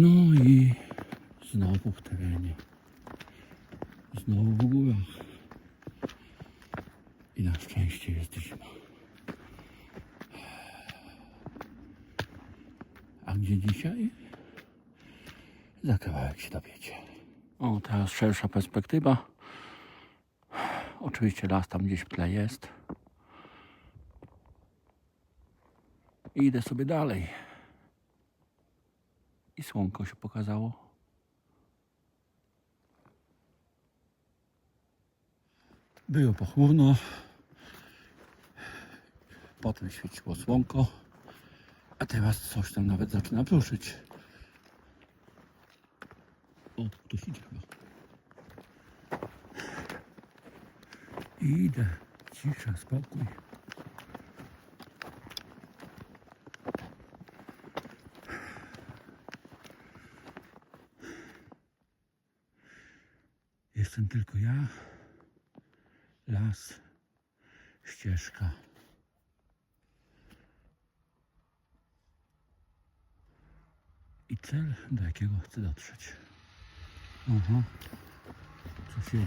No i znowu w terenie. Znowu w górach. I na szczęście jest zima. A gdzie dzisiaj? Za kawałek się dowiecie. O, teraz szersza perspektywa. Oczywiście las tam gdzieś w tle jest. I idę sobie dalej. I słonko się pokazało. Było pochmurno. Potem świeciło słonko. A teraz coś tam nawet zaczyna pruszyć. O, ktoś idzie chyba. Idę. Cisza, spokój. Jestem tylko ja, las, ścieżka. I cel, do jakiego chcę dotrzeć. Aha, coś jedzie.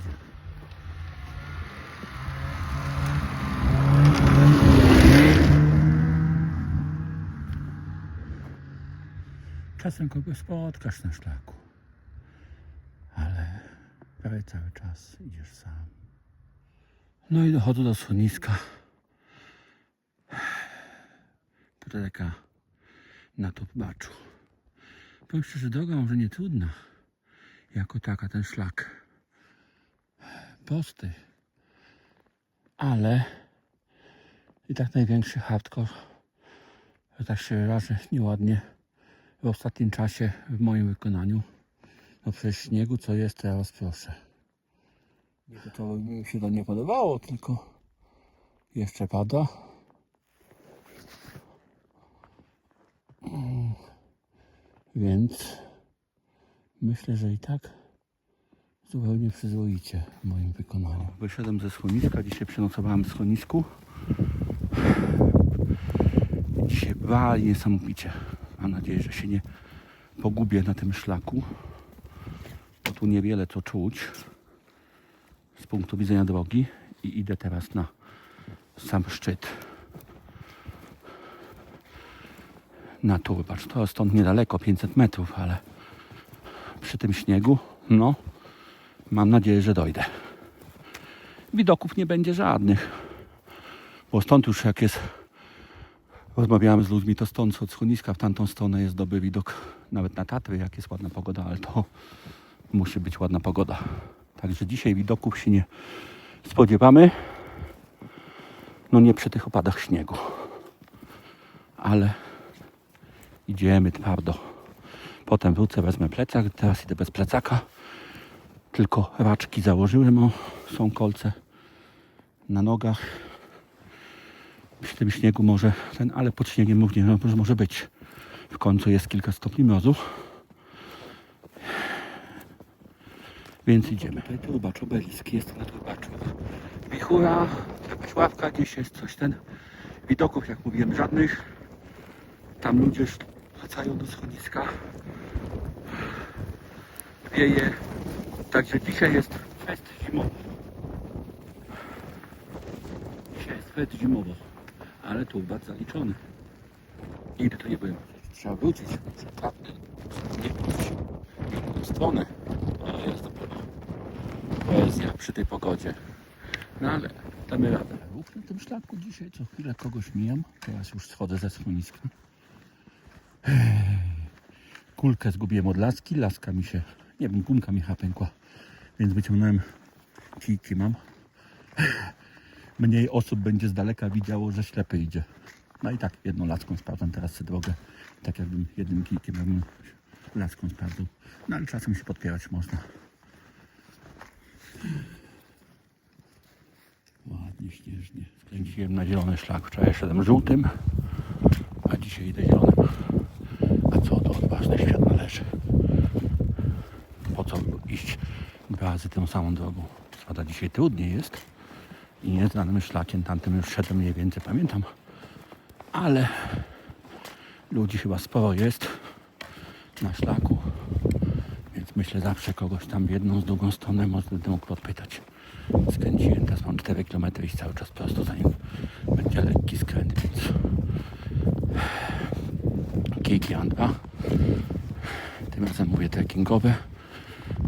Czasem kogoś spotkasz na szlaku, prawie cały czas idziesz sam. No i dochodzę do schroniska. Tutaj na Topbaczu. Powiem szczerze, droga może nie trudna, jako taka ten szlak. Prosty. Ale i tak największy hardcore, że tak się wyrażę nieładnie, w ostatnim czasie w moim wykonaniu. No przez śniegu co jest, to ja was proszę. Nie to, to mi się to nie podobało, tylko jeszcze pada. Mm. Więc myślę, że i tak zupełnie przyzwoicie w moim wykonaniu. Wyszedłem ze schroniska, dzisiaj przenocowałem w schronisku. Dzisiaj wali niesamowicie. Mam nadzieję, że się nie pogubię na tym szlaku, tu niewiele co czuć z punktu widzenia drogi i idę teraz na sam szczyt. Na turbacz. To stąd niedaleko, 500 metrów, ale przy tym śniegu, no, mam nadzieję, że dojdę. Widoków nie będzie żadnych, bo stąd już jak jest Rozmawiałem z ludźmi, to stąd od schroniska w tamtą stronę jest dobry widok nawet na Tatry, jak jest ładna pogoda, ale to musi być ładna pogoda. Także dzisiaj widoków się nie spodziewamy. No nie przy tych opadach śniegu. Ale idziemy twardo. Potem wrócę, wezmę plecak. Teraz idę bez plecaka. Tylko raczki założyłem. O, są kolce na nogach przy tym śniegu może ten, ale pod śniegiem również no, może- może być. W końcu jest kilka stopni mrozu. Więc idziemy. Tutaj turbacz, obelisk jest na turbaczu. Wichura, jakaś ławka, gdzieś jest coś ten. Widoków, jak mówiłem, żadnych. Tam ludzie wracają do schroniska. Wieje. Także dzisiaj jest fest zimowy. Dzisiaj jest fest zimowo ale tu bardzo zaliczony. Nigdy tu nie byłem. Trzeba wrócić. Nie wrócić. W stronę. Poezja przy tej pogodzie. No ale damy radę. Ruch na tym szlaku dzisiaj. Co chwilę kogoś mijam. Teraz już schodzę ze schroniska. Kulkę zgubiłem od laski. Laska mi się, nie wiem, gumka mi pękła. Więc wyciągnąłem kijki mam mniej osób będzie z daleka widziało, że ślepy idzie. No i tak jedną laską sprawdzam teraz tę drogę. Tak jakbym jednym kijkiem laską sprawdzał. No ale czasem się podpierać można. Ładnie, śnieżnie. Skręciłem na zielony szlak. Wczoraj szedłem żółtym, a dzisiaj idę zielonym. A co to odważny świat należy? Po co iść dwa razy tą samą drogą? Prawda, dzisiaj trudniej jest i nieznanym szlakiem, tamtym już szedłem mniej więcej, pamiętam. Ale ludzi chyba sporo jest. na szlaku. Myślę zawsze kogoś tam jedną, z drugą stronę może będę mógł. Skręciłem, teraz mam 4 km i cały czas prosto zanim będzie lekki skręt, więc kijki mam dwa. Tym razem mówię trekkingowe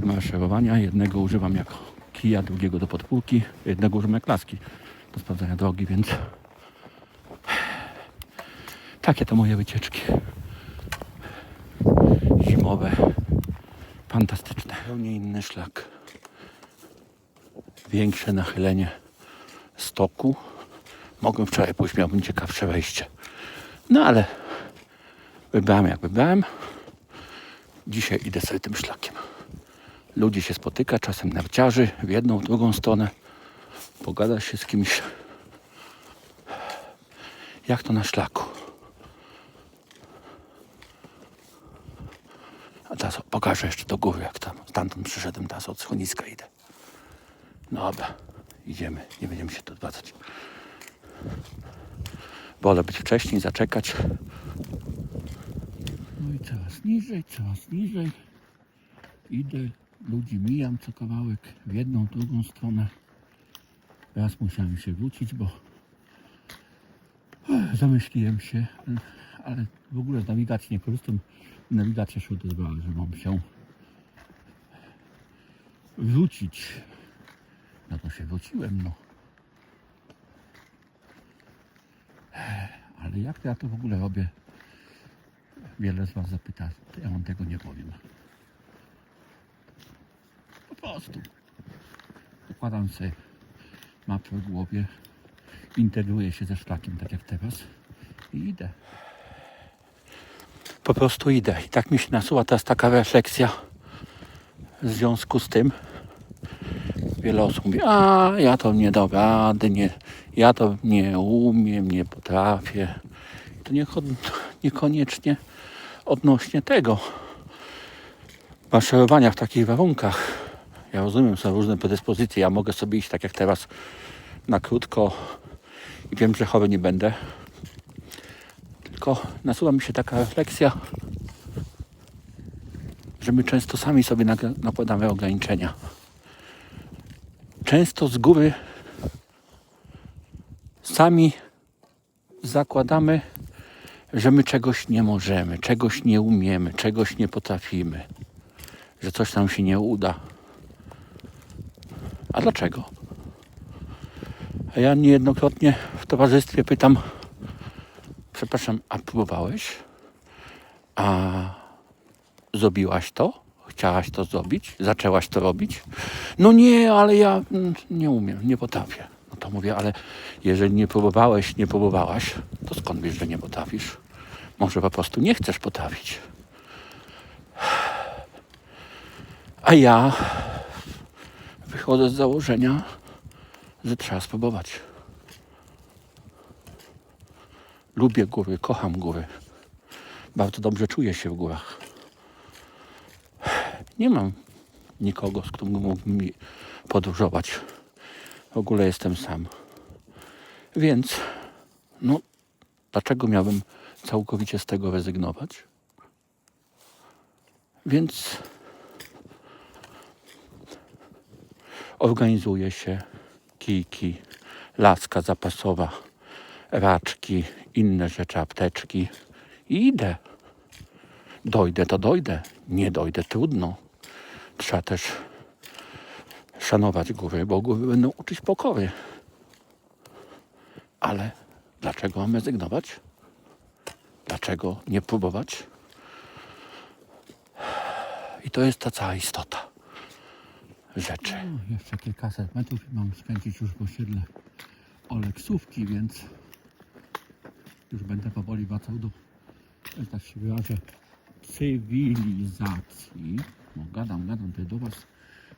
maszerowania. Jednego używam jako kija, drugiego do podpórki, jednego używam jak laski do sprawdzania drogi, więc takie to moje wycieczki zimowe. Fantastyczne. Zupełnie inny szlak. Większe nachylenie stoku. Mogłem wczoraj pójść, miałbym ciekawsze wejście. No ale wybrałem jak wybrałem. Dzisiaj idę sobie tym szlakiem. Ludzi się spotyka, czasem narciarzy w jedną, w drugą stronę. Pogada się z kimś. Jak to na szlaku. A teraz pokażę jeszcze do góry, jak tam stamtąd przyszedłem, teraz od schroniska idę. No Dobra, idziemy, nie będziemy się tu odwracać. Wolę być wcześniej, zaczekać. No i coraz niżej, coraz niżej. Idę, ludzi mijam co kawałek, w jedną, drugą stronę. Raz musiałem się wrócić, bo zamyśliłem się, ale w ogóle z nawigacji nie korzystam. Nawigacja się odezwała, że mam się wrócić. No to się wróciłem, no. Ale jak to ja to w ogóle robię? Wiele z Was zapyta, ja Wam tego nie powiem. Po prostu. Układam sobie mapę w głowie, integruję się ze szlakiem, tak jak teraz i idę. Po prostu idę. I tak mi się nasuwa teraz taka refleksja w związku z tym. Wiele osób mówi, a ja to nie dam nie, ja to nie umiem, nie potrafię. To nie, niekoniecznie odnośnie tego maszerowania w takich warunkach. Ja rozumiem, są różne predyspozycje. Ja mogę sobie iść tak jak teraz na krótko i wiem, że chory nie będę. Tylko nasuwa mi się taka refleksja, że my często sami sobie nakładamy ograniczenia. Często z góry sami zakładamy, że my czegoś nie możemy, czegoś nie umiemy, czegoś nie potrafimy, że coś nam się nie uda. A dlaczego? A ja niejednokrotnie w towarzystwie pytam, przepraszam, a próbowałeś? A zrobiłaś to? Chciałaś to zrobić? Zaczęłaś to robić? No nie, ale ja nie umiem, nie potrafię. No to mówię, ale jeżeli nie próbowałeś, nie próbowałaś, to skąd wiesz, że nie potrafisz? Może po prostu nie chcesz potrafić. A ja wychodzę z założenia, że trzeba spróbować. Lubię góry, kocham góry. Bardzo dobrze czuję się w górach. Nie mam nikogo, z którym mógłbym mi podróżować. W ogóle jestem sam. Więc, no, dlaczego miałbym całkowicie z tego rezygnować? Więc organizuje się kijki, laska zapasowa, raczki, inne rzeczy, apteczki i idę. Dojdę to dojdę, nie dojdę trudno. Trzeba też szanować góry, bo góry będą uczyć pokory. Ale dlaczego mamy rezygnować? Dlaczego nie próbować? I to jest ta cała istota rzeczy. No, jeszcze kilkaset metrów mam skręcić już w osiedle Oleksówki, więc już będę powoli wracał do, że tak się wyrażę, cywilizacji. No, gadam, gadam tutaj do Was,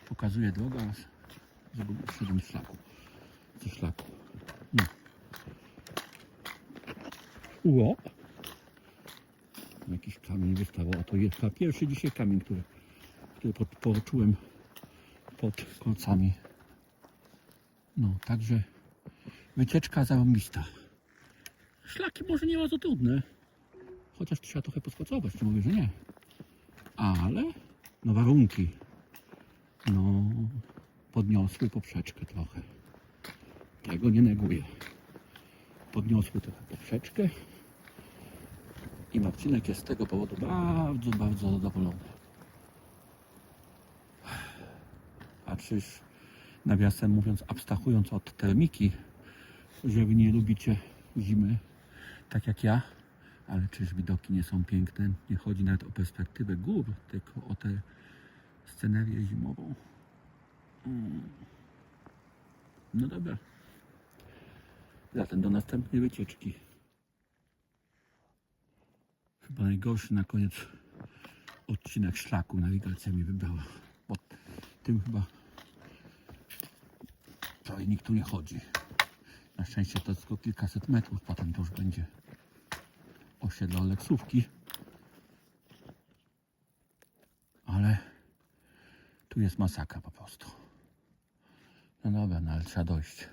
pokazuję drogę, aż żeby wszedłem z szlaku. Ze szlaku. No. Ło! Jakiś kamień wystawał, a to jest pierwszy dzisiaj kamień, który, który pod, poczułem pod kolcami. No, także wycieczka zarąbista. Szlaki może nie bardzo trudne, chociaż trzeba trochę pospacować, nie mówię, że nie. Ale no warunki no podniosły poprzeczkę trochę. Tego nie neguję. Podniosły trochę poprzeczkę i Marcinek jest z tego powodu bardzo, bardzo zadowolony. A czyż, nawiasem mówiąc, abstrahując od termiki, że wy nie lubicie zimy tak jak ja, ale czyż widoki nie są piękne? Nie chodzi nawet o perspektywę gór, tylko o tę scenerię zimową. Mm. No dobra. Zatem do następnej wycieczki. Chyba najgorszy na koniec odcinek szlaku nawigacja mi wybrała. Bo tym chyba prawie nikt tu nie chodzi. Na szczęście to tylko kilkaset metrów, potem to już będzie osiedle Oleksówki. Ale tu jest masakra po prostu. No dobra, no ale trzeba dojść.